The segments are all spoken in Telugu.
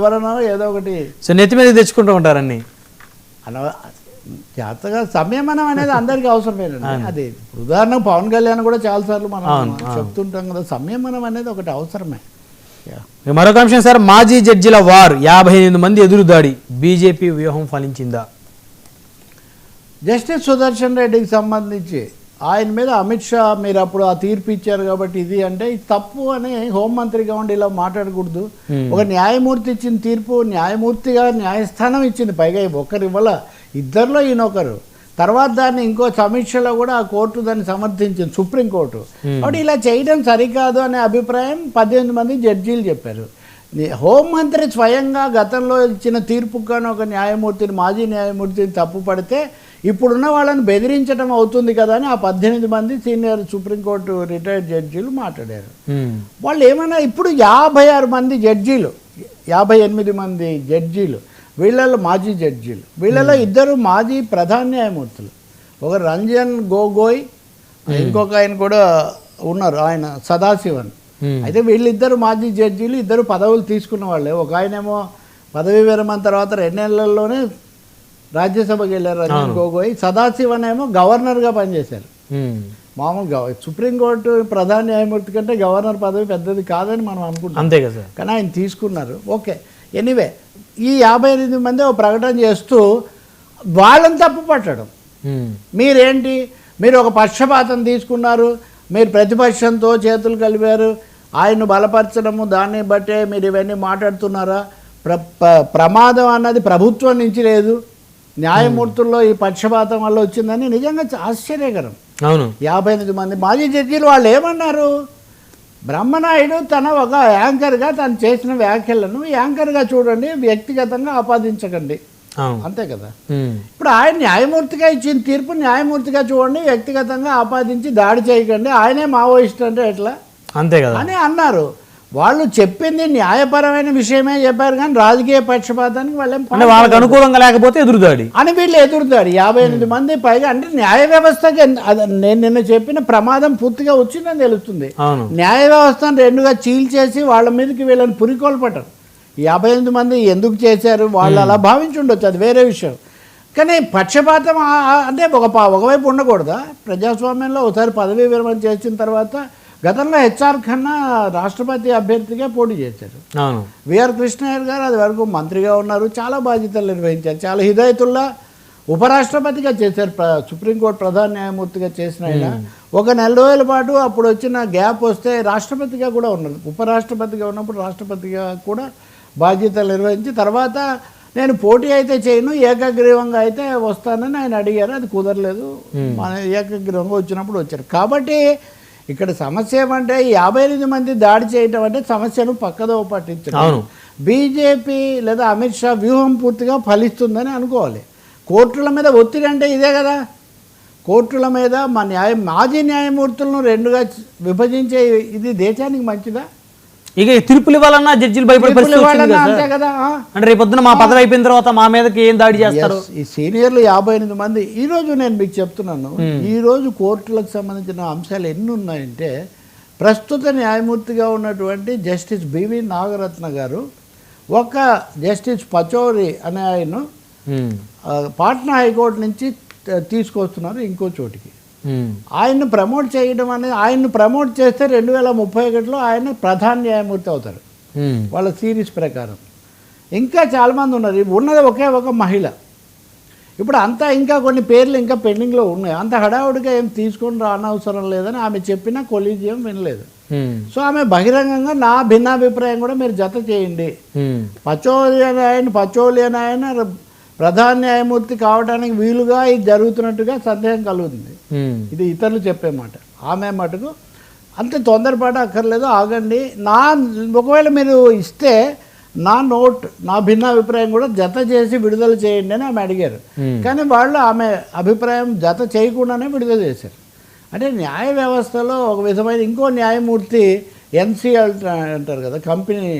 ఎవరన్నా ఏదో ఒకటి సో నెత్తి మీద తెచ్చుకుంటూ ఉంటారన్ని. అన జాగ్రత్తగా సంయమనం అనేది అందరికీ అవసరమేనండి అది ఉదాహరణకు పవన్ కళ్యాణ్ కూడా చాలాసార్లు మనం చెప్తుంటాం కదా సంయమనం అనేది ఒకటి అవసరమే. మరొక అంశం సార్ మాజీ జడ్జిల వార్ యాభై ఎనిమిది మంది ఎదురుదాడి బీజేపీ వ్యూహం ఫలించిందా? జస్టిస్ సుదర్శన్ రెడ్డికి సంబంధించి ఆయన మీద అమిత్ షా మీరు అప్పుడు ఆ తీర్పు ఇచ్చారు కాబట్టి ఇది అంటే తప్పు అని హోంమంత్రిగా ఉండి ఇలా మాట్లాడకూడదు. ఒక న్యాయమూర్తి ఇచ్చిన తీర్పు న్యాయమూర్తిగా న్యాయస్థానం ఇచ్చింది. పైగా ఒకరు ఇవ్వాల ఇద్దరిలో ఈయనొకరు. తర్వాత దాన్ని ఇంకో సమీక్షలో కూడా ఆ కోర్టు దాన్ని సమర్థించింది సుప్రీంకోర్టు కాబట్టి ఇలా చేయడం సరికాదు అనే అభిప్రాయం పద్దెనిమిది మంది జడ్జీలు చెప్పారు. హోంమంత్రి స్వయంగా గతంలో ఇచ్చిన తీర్పుకు గాను ఒక న్యాయమూర్తిని మాజీ న్యాయమూర్తిని తప్పు పడితే ఇప్పుడున్న వాళ్ళని బెదిరించడం అవుతుంది కదా అని ఆ పద్దెనిమిది మంది సీనియర్ సుప్రీంకోర్టు రిటైర్డ్ జడ్జీలు మాట్లాడారు. వాళ్ళు ఏమన్నా ఇప్పుడు యాభై ఆరు మంది జడ్జీలు యాభై ఎనిమిది మంది జడ్జీలు వీళ్ళలో మాజీ జడ్జీలు వీళ్ళలో ఇద్దరు మాజీ ప్రధాన న్యాయమూర్తులు. ఒక రంజన్ గోగోయ్ ఇంకొక ఆయన కూడా ఉన్నారు ఆయన సదాశివన్. అయితే వీళ్ళిద్దరు మాజీ జడ్జీలు ఇద్దరు పదవులు తీసుకున్న వాళ్ళే. ఒక ఆయనేమో పదవి విరమణ తర్వాత రెండు నెలల్లోనే రాజ్యసభకి వెళ్ళారు రంజన్ గోగోయ్. సదాశివన్ ఏమో గవర్నర్గా పనిచేశారు. మామూలుగా సుప్రీంకోర్టు ప్రధాన న్యాయమూర్తి కంటే గవర్నర్ పదవి పెద్దది కాదని మనం అనుకుంటాం అంతే కదా కానీ ఆయన తీసుకున్నారు. ఓకే. ఎనీవే ఈ యాభై ఎనిమిది మంది ఒక ప్రకటన చేస్తూ వాళ్ళని తప్పు పట్టడం. మీరేంటి? మీరు ఒక పక్షపాతం తీసుకున్నారు. మీరు ప్రతిపక్షంతో చేతులు కలిపారు. ఆయన బలపరచడము దాన్ని బట్టే మీరు ఇవన్నీ మాట్లాడుతున్నారా? ప్ర- ప్రమాదం అన్నది ప్రభుత్వం నుంచి లేదు. న్యాయమూర్తుల్లో ఈ పక్షపాతం వల్ల వచ్చిందని నిజంగా ఆశ్చర్యకరం. అవును. యాభై ఎనిమిది మంది మాజీ జడ్జీలు వాళ్ళు ఏమన్నారు? బ్రహ్మనాయుడు తన ఒక యాంకర్గా తను చేసిన వ్యాఖ్యలను యాంకర్గా చూడండి వ్యక్తిగతంగా ఆపాదించకండి. అంతే కదా? ఇప్పుడు ఆయన న్యాయమూర్తిగా ఇచ్చిన తీర్పు న్యాయమూర్తిగా చూడండి వ్యక్తిగతంగా ఆపాదించి దాడి చేయకండి. ఆయనే మావోయిస్ట్ అంటే ఎట్లా? అంతే కదా. అని అన్నారు. వాళ్ళు చెప్పింది న్యాయపరమైన విషయమే చెప్పారు కానీ రాజకీయ పక్షపాతానికి వాళ్ళేం వాళ్ళకి అనుకూలంగా లేకపోతే ఎదురుదాడి అని వీళ్ళు ఎదురుతాడు యాభై ఎనిమిది మంది పైగా అంటే న్యాయ వ్యవస్థకి నేను నిన్న చెప్పిన ప్రమాదం పూర్తిగా వచ్చిందని తెలుస్తుంది. న్యాయ వ్యవస్థను రెండుగా చీల్చేసి వాళ్ళ మీదకి వీళ్ళని పురికొల్పటం యాభై ఎనిమిది మంది ఎందుకు చేశారు వాళ్ళు అలా భావించి ఉండొచ్చు అది వేరే విషయం. కానీ పక్షపాతం అంటే ఒక ఒకవైపు ఉండకూడదా? ప్రజాస్వామ్యంలో ఒకసారి పదవీ విరమణ చేసిన తర్వాత గతంలో హెచ్ఆర్ ఖన్నా రాష్ట్రపతి అభ్యర్థిగా పోటీ చేశారు. విఆర్ కృష్ణయ్య గారు అది వరకు మంత్రిగా ఉన్నారు చాలా బాధ్యతలు నిర్వహించారు చాలా హిదాయతుల్లా ఉపరాష్ట్రపతిగా చేశారు ప్ర- సుప్రీంకోర్టు ప్రధాన న్యాయమూర్తిగా చేసిన ఆయన. ఒక నెల రోజుల పాటు అప్పుడు వచ్చిన గ్యాప్ వస్తే రాష్ట్రపతిగా కూడా ఉన్నారు ఉపరాష్ట్రపతిగా ఉన్నప్పుడు రాష్ట్రపతిగా కూడా బాధ్యతలు నిర్వహించి తర్వాత నేను పోటీ అయితే చేయను ఏకగ్రీవంగా అయితే వస్తానని ఆయన అడిగారు అది కుదరలేదు. మన ఏకగ్రీవంగా వచ్చినప్పుడు వచ్చారు. కాబట్టి ఇక్కడ సమస్య ఏమంటే యాభై ఎనిమిది మంది దాడి చేయటం అంటే సమస్యను పక్కదో పట్టించడం. బీజేపీ లేదా అమిత్ షా వ్యూహం పూర్తిగా ఫలిస్తుందని అనుకోవాలి. కోర్టుల మీద ఒత్తిడి అంటే ఇదే కదా. కోర్టుల మీద మా న్యాయ మాజీ న్యాయమూర్తులను రెండుగా విభజించే ఇది దేశానికి మంచిదా? ఇక తీర్పులు ఇవ్వాలన్నా జడ్జిలు భయపడే పరిస్థితి కదా? అంటే రేపు పొద్దున మా పదవి అయిపోయిన తర్వాత మా మీదకి ఏం దాడి చేస్తారు? ఈ సీనియర్లు యాభై ఎనిమిది మంది. ఈ రోజు నేను మీకు చెప్తున్నాను ఈ రోజు కోర్టులకు సంబంధించిన అంశాలు ఎన్ని ఉన్నాయంటే ప్రస్తుత న్యాయమూర్తిగా ఉన్నటువంటి జస్టిస్ బివి నాగరత్న గారు ఒక జస్టిస్ పచౌరి అనే ఆయన ఆ, పాట్నా హైకోర్టు నుంచి తీసుకొస్తున్నారు ఇంకో చోటికి. ఆయన్ని ప్రమోట్ చేయడం అనేది ఆయన్ని ప్రమోట్ చేస్తే రెండు వేల ముప్పై ఒకటిలో ఆయన ప్రధాన న్యాయమూర్తి అవుతారు. ఉమ్, వాళ్ళ సిరీస్ ప్రకారం. ఇంకా చాలామంది ఉన్నారు. ఉన్నది ఒకే ఒక మహిళ. ఇప్పుడు అంతా ఇంకా కొన్ని పేర్లు ఇంకా పెండింగ్లో ఉన్నాయి. అంత హడావుడిగా ఏం తీసుకొని రానవసరం లేదని ఆమె చెప్పినా కొలీజియం వినలేదు. ఉమ్, సో ఆమె బహిరంగంగా నా భిన్నాభిప్రాయం కూడా మీరు జత చేయండి. పచోలి అని ఆయన పచోలి అని ఆయన ప్రధాన న్యాయమూర్తి కావడానికి వీలుగా ఇది జరుగుతున్నట్టుగా సందేహం కలుగుతుంది. ఇది ఇతరులు చెప్పే మాట. ఆమె మటుకు అంత తొందరపాటు అక్కర్లేదు ఆగండి. నా ఒకవేళ మీరు ఇస్తే నా నోట్ నా భిన్నాభిప్రాయం కూడా జత చేసి విడుదల చేయండి అని ఆమె అడిగారు. కానీ వాళ్ళు ఆమె అభిప్రాయం జత చేయకుండానే విడుదల చేశారు. అంటే న్యాయ వ్యవస్థలో ఒక విధమైన ఇంకో న్యాయమూర్తి ఎన్సిఎల్ అంటారు కదా కంపెనీ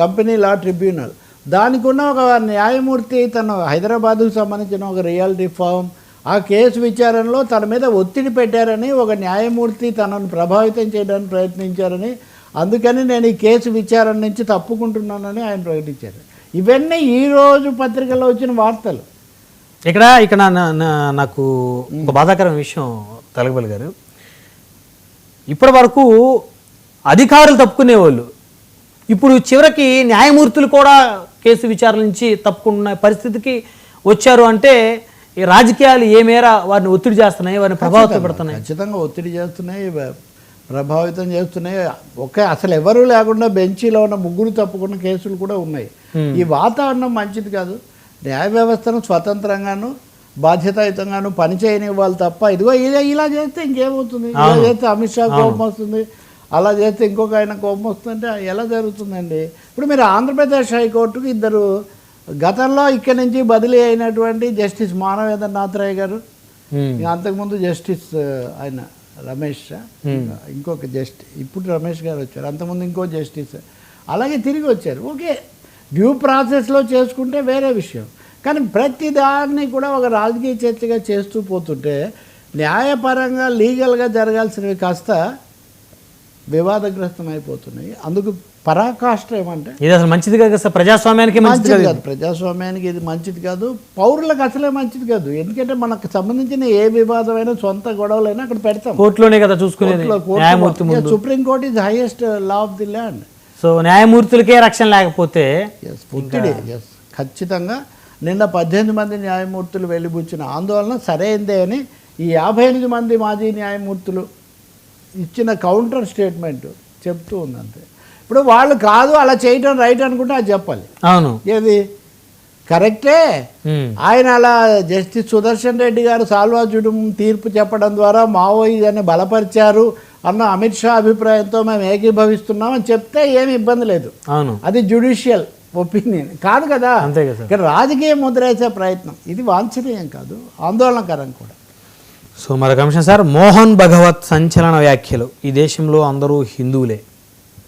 కంపెనీ లా ట్రిబ్యునల్. దానికి ఉన్న ఒక న్యాయమూర్తి తను హైదరాబాద్కు సంబంధించిన ఒక రియాలిటీ ఫామ్ ఆ కేసు విచారణలో తన మీద ఒత్తిడి పెట్టారని ఒక న్యాయమూర్తి తనను ప్రభావితం చేయడానికి ప్రయత్నించారని అందుకని నేను ఈ కేసు విచారణ నుంచి తప్పుకుంటున్నానని ఆయన ప్రకటించారు. ఇవన్నీ ఈ రోజు పత్రికలో వచ్చిన వార్తలు. ఇక్కడ ఇక్కడ నాకు ఒక బాధాకరమైన విషయం తలగబలి గారు. ఇప్పటి వరకు అధికారులు తప్పుకునేవాళ్ళు. ఇప్పుడు చివరికి న్యాయమూర్తులు కూడా కేసు విచారణ నుంచి తప్పుకున్న పరిస్థితికి వచ్చారు అంటే ఈ రాజకీయాలు ఏ మేర వారిని ఒత్తిడి చేస్తున్నాయి వారిని ప్రభావితం పెడుతున్నాయి ఖచ్చితంగా ఒత్తిడి చేస్తున్నాయి ప్రభావితం చేస్తున్నాయి. ఒకే అసలు ఎవరు లేకుండా బెంచీలో ఉన్న ముగ్గురు తప్పుకున్న కేసులు కూడా ఉన్నాయి. ఈ వాతావరణం మంచిది కాదు. న్యాయ వ్యవస్థను స్వతంత్రంగాను బాధ్యతాయుతంగాను పనిచేయని వాళ్ళు తప్ప ఇదిగో ఇలా ఇలా చేస్తే ఇంకేమవుతుంది? ఇలా చేస్తే అమిత్ షా కోపం వస్తుంది. అలా చేస్తే ఇంకొక ఆయన కోపం వస్తుందంటే ఎలా జరుగుతుందండి? ఇప్పుడు మీరు ఆంధ్రప్రదేశ్ హైకోర్టుకు ఇద్దరు గతంలో ఇక్కడి నుంచి బదిలీ అయినటువంటి జస్టిస్ మానవేంద్రనాథ్ గారు ఉమ్. ఇంకా అంతకుముందు జస్టిస్ ఆయన రమేష్ ఇంకా ఇంకొక జస్ట్ ఇప్పుడు రమేష్ గారు వచ్చారు అంతకుముందు ఇంకో జస్టిస్ అలాగే తిరిగి వచ్చారు. ఓకే డ్యూ ప్రాసెస్లో చేసుకుంటే వేరే విషయం. కానీ ప్రతి దాన్ని కూడా ఒక రాజకీయ చర్చగా చేస్తూ పోతుంటే న్యాయపరంగా లీగల్గా జరగాల్సినవి కాస్త వివాదగ్రస్తం అయిపోతున్నాయి అందుకు పరాకాష్ట ఏమంటే ఇది అసలు మంచిది కాదు కదా సార్. ప్రజాస్వామ్యానికి మంచిది కాదు ప్రజాస్వామ్యానికి ఇది మంచిది కాదు. పౌరులకు అసలే మంచిది కాదు. ఎందుకంటే మనకు సంబంధించిన ఏ వివాదమైనా సొంత గొడవలైనా అక్కడ పెడతాం. కోర్టులోనే కదా చూసుకునేది. కోర్టులో- కోర్టులో- న్యాయమూర్తి Yeah, ముందు. Supreme court is highest law of the land so న్యాయమూర్తులకే రక్షణ లేకపోతే ఖచ్చితంగా నిన్న పద్దెనిమిది మంది న్యాయమూర్తులు వెలిబుచ్చిన ఆందోళన సరైందే అని ఈ యాభై ఎనిమిది మంది మాజీ న్యాయమూర్తులు ఇచ్చిన కౌంటర్ స్టేట్మెంట్ చెప్తూ ఉంది అంతే ఇప్పుడు వాళ్ళు కాదు అలా చేయటం రైట్ అనుకుంటే అది చెప్పాలి. అవును. ఏది? కరెక్టే. ఆయన అలా జస్టిస్ సుదర్శన్ రెడ్డి గారు సాల్వాజుడు తీర్పు చెప్పడం ద్వారా మావోయిజాన్ని బలపరిచారు అన్న అమిత్ షా అభిప్రాయంతో మేము ఏకీభవిస్తున్నాం అని చెప్తే ఏమి ఇబ్బంది లేదు. అవును. అది జ్యుడిషియల్ ఒపీనియన్. కాదు కదా? అంతే కదా. సార్ ఇక్కడ రాజకీయ ముద్ర వేసే ప్రయత్నం. ఇది వాంఛనీయం కాదు ఆందోళనకరం కూడా. సో మరొక అంశం సార్ మోహన్ భగవత్ సంచలన వ్యాఖ్యలు. ఈ దేశంలో అందరూ హిందువులే.